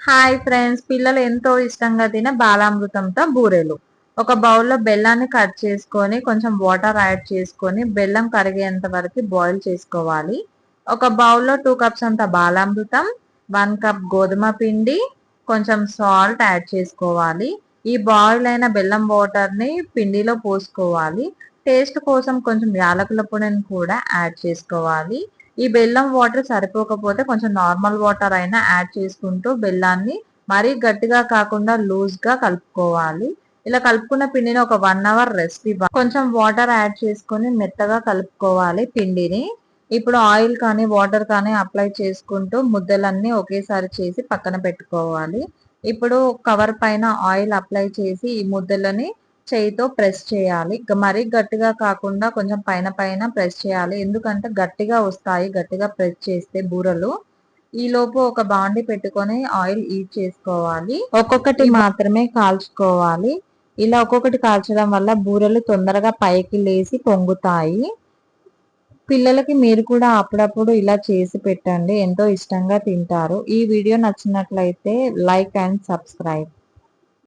Hi friends పిల్లలు ఎంతో ఇష్టంగా తినే బాలామృతంతో బూరెలు. ఒక బౌల్లో బెల్లాన్ని కట్ చేసుకొని కొంచెం వాటర్ యాడ్ చేసుకొని బెల్లం కరిగేంత వరకు బాయిల్ చేసుకోవాలి. ఒక బౌల్లో టూ కప్స్ అంత బాలామృతం వన్ కప్ గోధుమ పిండి కొంచెం సాల్ట్ యాడ్ చేసుకోవాలి. ఈ బాయిల్ అయిన బెల్లం వాటర్ని పిండిలో పోసుకోవాలి. టేస్ట్ కోసం కొంచెం యాలకుల పొడిని కూడా యాడ్ చేసుకోవాలి. ఈ బెల్లం వాటర్ సరిపోకపోతే కొంచెం నార్మల్ వాటర్ అయినా యాడ్ చేసుకుంటూ బెల్లాన్ని మరీ గట్టిగా కాకుండా లూజ్గా కలుపుకోవాలి. ఇలా కలుపుకున్న పిండిని ఒక వన్ అవర్ రెస్ట్ ఇవ్వాలి కొంచెం వాటర్ యాడ్ చేసుకొని మెత్తగా కలుపుకోవాలి పిండిని. ఇప్పుడు ఆయిల్ కానీ వాటర్ కానీ అప్లై చేసుకుంటూ ముద్దలన్నీ ఒకేసారి చేసి పక్కన పెట్టుకోవాలి. ఇప్పుడు కవర్ పైన ఆయిల్ అప్లై చేసి ఈ ముద్దలని చేయితో ప్రెస్ చేయాలి. మరీ గట్టిగా కాకుండా కొంచెం పైన పైన ప్రెస్ చేయాలి. ఎందుకంటే గట్టిగా వస్తాయి. గట్టిగా ప్రెస్ చేస్తే బూరలు. ఈ లోపు ఒక బాండి పెట్టుకొని ఆయిల్ ఈట్ చేసుకోవాలి. ఒక్కొక్కటి మాత్రమే కాల్చుకోవాలి. ఇలా ఒక్కొక్కటి కాల్చడం వల్ల బూరెలు తొందరగా పైకి లేసి పొంగుతాయి. పిల్లలకి మీరు కూడా అప్పుడప్పుడు ఇలా చేసి పెట్టండి. ఎంతో ఇష్టంగా తింటారు. ఈ వీడియో నచ్చినట్లయితే లైక్ అండ్ సబ్స్క్రైబ్.